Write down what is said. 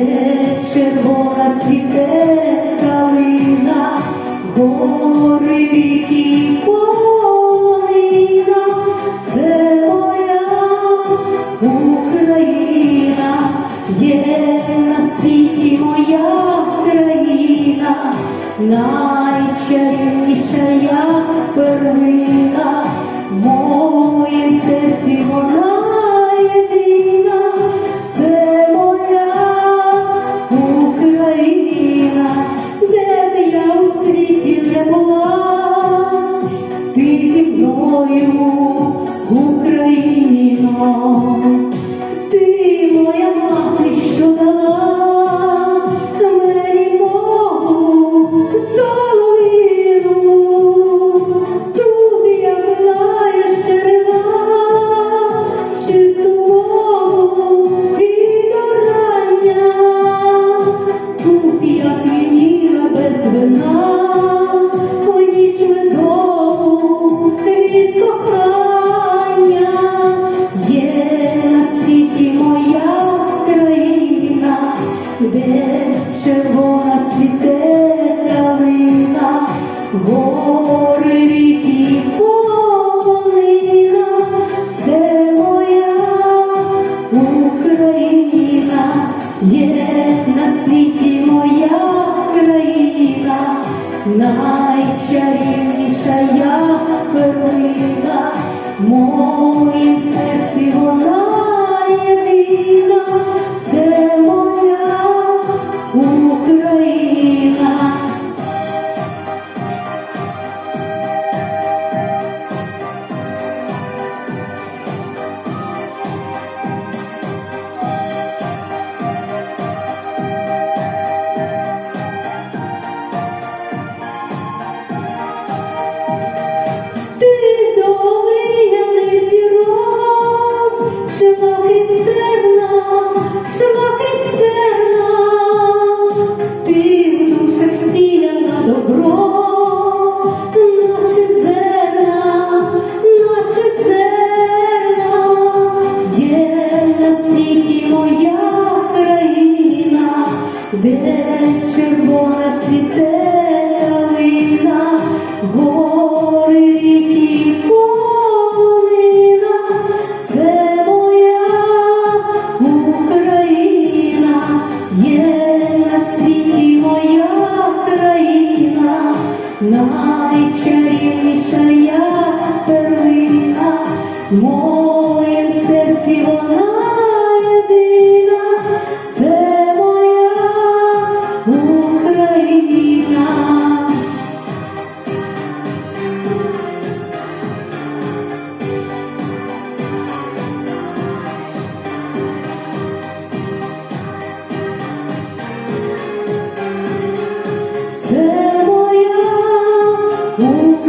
де червона цвіте калина, гори віки, полина, це моя Україна, є на світі моя країна, найчарівніша я. home. Де червона цвіте травина, гори ріки полонина, це моя Україна, є на світі моя країна, найчарівніша я перлина. She look is моє серці вона єдина, це моя Україна. Це моя Україна.